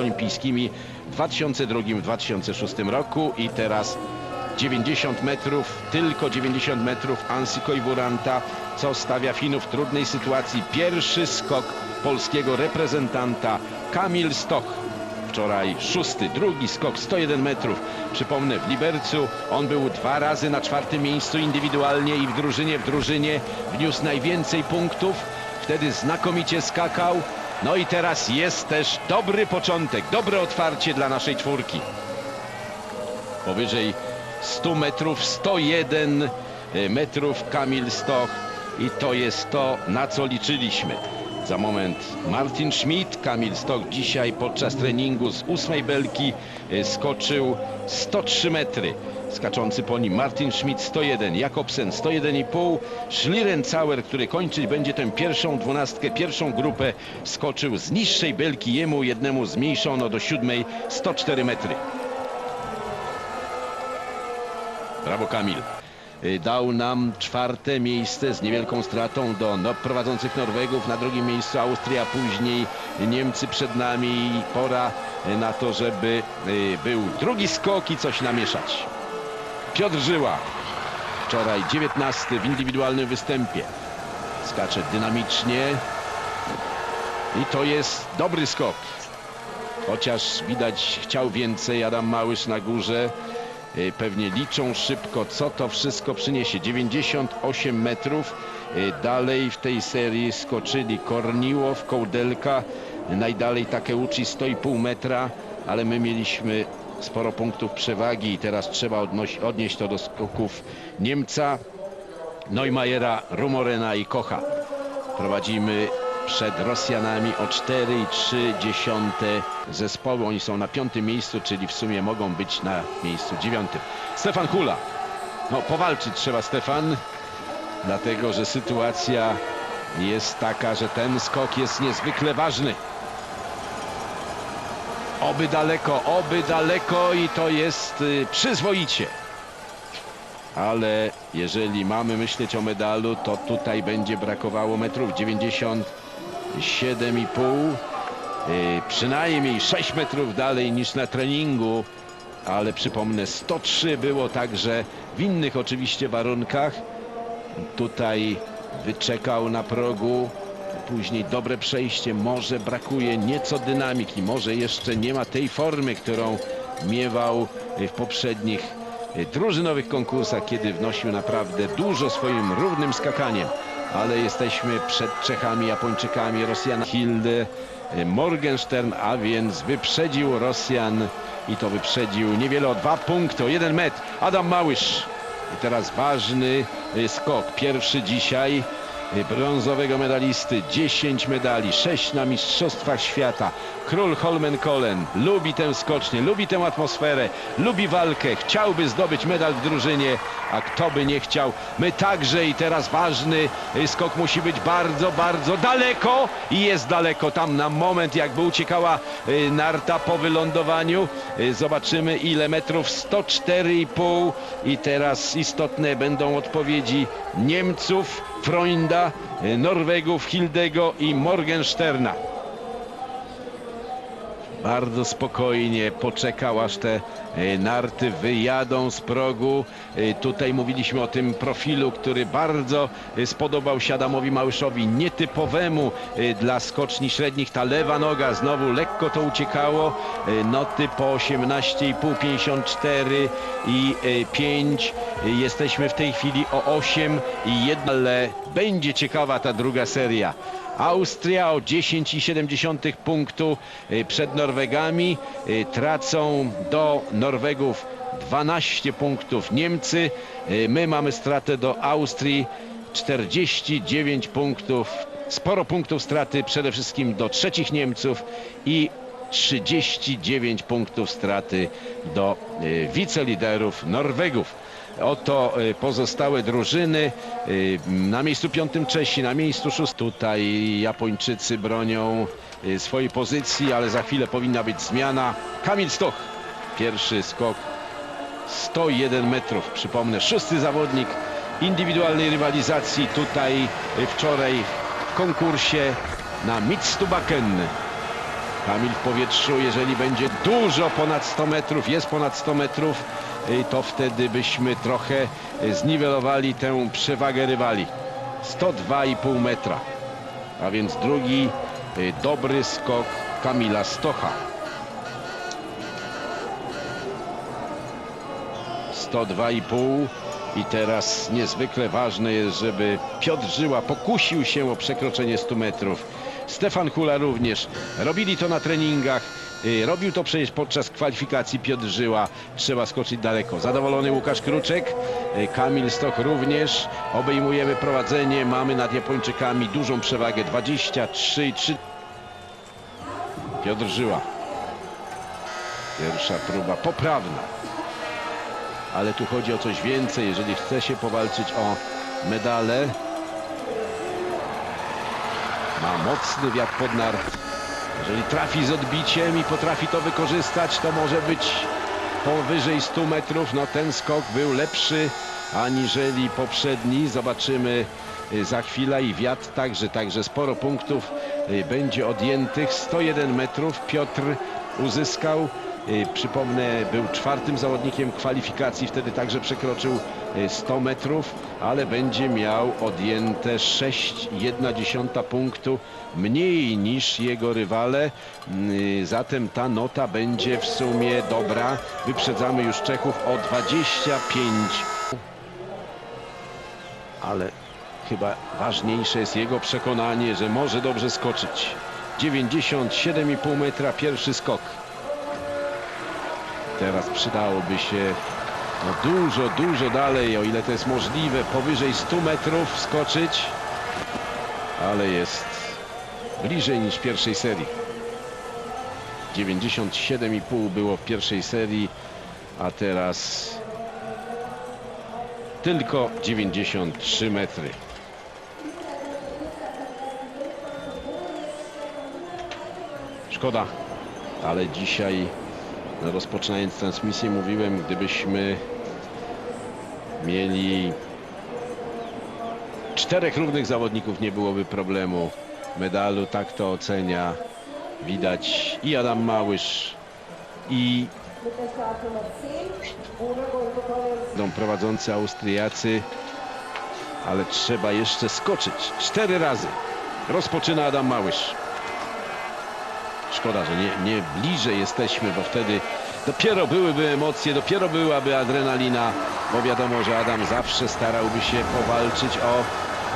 olimpijskimi w 2002-2006 roku i teraz 90 metrów, tylko 90 metrów Ansi Koiburanta, co stawia Finów w trudnej sytuacji. Pierwszy skok polskiego reprezentanta Kamil Stoch. Wczoraj szósty, drugi skok 101 metrów. Przypomnę, w Libercu on był dwa razy na czwartym miejscu indywidualnie i w drużynie, w drużynie wniósł najwięcej punktów. Wtedy znakomicie skakał. No i teraz jest też dobry początek, dobre otwarcie dla naszej czwórki. Powyżej 100 metrów, 101 metrów Kamil Stoch i to jest to, na co liczyliśmy. Za moment Martin Schmidt, Kamil Stoch dzisiaj podczas treningu z ósmej belki e, skoczył 103 metry. Skaczący po nim Martin Schmidt 101, Jakobsen 101,5, Schlierencauer, który kończyć będzie tę pierwszą dwunastkę, pierwszą grupę, skoczył z niższej belki, jemu jednemu zmniejszono do siódmej 104 metry. Brawo Kamil. Y, Dał nam czwarte miejsce z niewielką stratą do no, prowadzących Norwegów. Na drugim miejscu Austria, później Niemcy przed nami. I Pora y, na to, żeby y, był drugi skok i coś namieszać. Piotr Żyła. Wczoraj 19 w indywidualnym występie. Skacze dynamicznie. I to jest dobry skok. Chociaż widać chciał więcej Adam Małysz na górze. Y, Pewnie liczą szybko, co to wszystko przyniesie. 98 metrów. Y, Dalej w tej serii skoczyli Korniłow, Kołdelka. Najdalej Takeuchi 100,5 metra, ale my mieliśmy sporo punktów przewagi i teraz trzeba odnieść to do skoków Niemca, Neumajera, Rumorena i Kocha. Prowadzimy przed Rosjanami o 4,3 zespołu. Oni są na piątym miejscu, czyli w sumie mogą być na miejscu dziewiątym. Stefan Kula. No, powalczyć trzeba Stefan, dlatego że sytuacja jest taka, że ten skok jest niezwykle ważny. Oby daleko, oby daleko i to jest y, przyzwoicie. Ale jeżeli mamy myśleć o medalu, to tutaj będzie brakowało metrów 90 7,5 y, przynajmniej 6 metrów dalej niż na treningu ale przypomnę 103 było także w innych oczywiście warunkach. Tutaj wyczekał na progu. Później dobre przejście może brakuje nieco dynamiki może jeszcze nie ma tej formy którą miewał y, w poprzednich y, drużynowych konkursach kiedy wnosił naprawdę dużo swoim równym skakaniem. Ale jesteśmy przed Czechami, Japończykami, Rosjanami. Hilde y, Morgenstern, a więc wyprzedził Rosjan i to wyprzedził niewiele o dwa punkty, o jeden metr. Adam Małysz. I teraz ważny y, skok. Pierwszy dzisiaj brązowego medalisty. 10 medali, 6 na Mistrzostwach Świata. Król Holmenkollen lubi tę skocznię, lubi tę atmosferę, lubi walkę. Chciałby zdobyć medal w drużynie, a kto by nie chciał. My także i teraz ważny skok musi być bardzo, bardzo daleko i jest daleko. Tam na moment jakby uciekała y, narta po wylądowaniu. Y, Zobaczymy ile metrów. 104,5 i teraz istotne będą odpowiedzi Niemców, Freunda, Norwegów, Hildego i Morgensterna. Bardzo spokojnie poczekał, aż te e, narty wyjadą z progu. E, Tutaj mówiliśmy o tym profilu, który bardzo e, spodobał się Adamowi Małyszowi, nietypowemu dla skoczni średnich. Ta lewa noga znowu lekko to uciekało. Noty po 18,5, 54 i e, 5. E, Jesteśmy w tej chwili o 8 i 1, ale będzie ciekawa ta druga seria. Austria o 10,7 punktu y, przed Norwegami. Y, Tracą do Norwegów 12 punktów Niemcy. Y, My mamy stratę do Austrii 49 punktów. Sporo punktów straty przede wszystkim do trzecich Niemców i 39 punktów straty do wiceliderów Norwegów. Oto y, pozostałe drużyny. Y, Na miejscu piątym Czesi, na miejscu szóstym. Tutaj Japończycy bronią y, swojej pozycji, ale za chwilę powinna być zmiana. Kamil Stoch. Pierwszy skok 101 metrów. Przypomnę, szósty zawodnik indywidualnej rywalizacji tutaj wczoraj w konkursie na Mitstubaken. Kamil w powietrzu, jeżeli będzie dużo ponad 100 metrów, jest ponad 100 metrów, y, to wtedy byśmy trochę y, zniwelowali tę przewagę rywali. 102,5 metra. A więc drugi y, dobry skok Kamila Stocha. 102,5 i teraz niezwykle ważne jest, żeby Piotr Żyła pokusił się o przekroczenie 100 metrów. Stefan Hula również. Robili to na treningach. y, Robił to przecież podczas kwalifikacji Piotr Żyła. Trzeba skoczyć daleko. Zadowolony Łukasz Kruczek. y, Kamil Stoch również. Obejmujemy prowadzenie. Mamy nad Japończykami dużą przewagę. 23,3. Piotr Żyła. Pierwsza próba poprawna ale tu chodzi o coś więcej, jeżeli chce się powalczyć o medale. Ma mocny wiatr pod nart. Jeżeli trafi z odbiciem i potrafi to wykorzystać, to może być powyżej 100 metrów. No ten skok był lepszy aniżeli poprzedni. Zobaczymy y, za chwilę i wiatr także, także sporo punktów y, będzie odjętych. 101 metrów Piotr uzyskał. Y, Przypomnę, był czwartym zawodnikiem kwalifikacji, wtedy także przekroczył 100 metrów, ale będzie miał odjęte 6,1 punktu mniej niż jego rywale. Y, Zatem ta nota będzie w sumie dobra. Wyprzedzamy już Czechów o 25. Ale chyba ważniejsze jest jego przekonanie, że może dobrze skoczyć. 97,5 metra pierwszy skok. Teraz przydałoby się no dużo, dużo dalej, o ile to jest możliwe, powyżej 100 metrów skoczyć, ale jest bliżej niż w pierwszej serii. 97,5 było w pierwszej serii, a teraz tylko 93 metry. Szkoda, ale dzisiaj rozpoczynając transmisję mówiłem, gdybyśmy mieli czterech równych zawodników nie byłoby problemu. Medalu, tak to ocenia widać i Adam Małysz i będą prowadzący Austriacy ale trzeba jeszcze skoczyć. Cztery razy rozpoczyna Adam Małysz Szkoda, że nie, nie bliżej jesteśmy, bo wtedy dopiero byłyby emocje, dopiero byłaby adrenalina, bo wiadomo, że Adam zawsze starałby się powalczyć o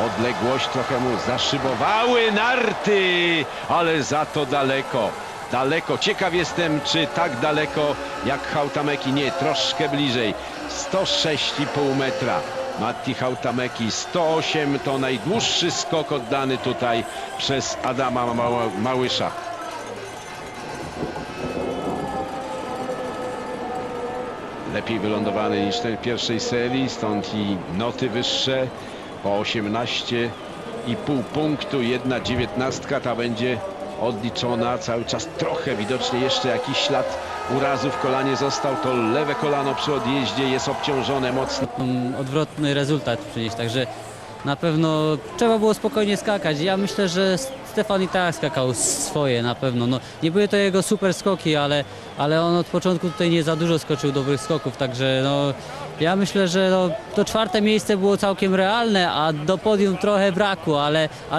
odległość. Trochę mu zaszybowały narty, ale za to daleko. Daleko. Ciekaw jestem, czy tak daleko jak Hautameki. Nie, troszkę bliżej. 106,5 metra. Matti Hautameki 108 to najdłuższy skok oddany tutaj przez Adama Małysza. Lepiej wylądowany niż ten w pierwszej serii, stąd i noty wyższe. Po 18,5 punktu, jedna dziewiętnastka ta będzie odliczona. Cały czas trochę widocznie jeszcze jakiś ślad urazu w kolanie. Został, to lewe kolano przy odjeździe. Jest obciążone mocno. mm, odwrotny rezultat przynieść, także na pewno trzeba było spokojnie skakać. Ja myślę, że Stefan i tak skakał swoje na pewno. No, nie były to jego super skoki, ale, ale on od początku tutaj nie za dużo skoczył dobrych skoków, także no, ja myślę, że no, to czwarte miejsce było całkiem realne, a do podium trochę brakło, ale, ale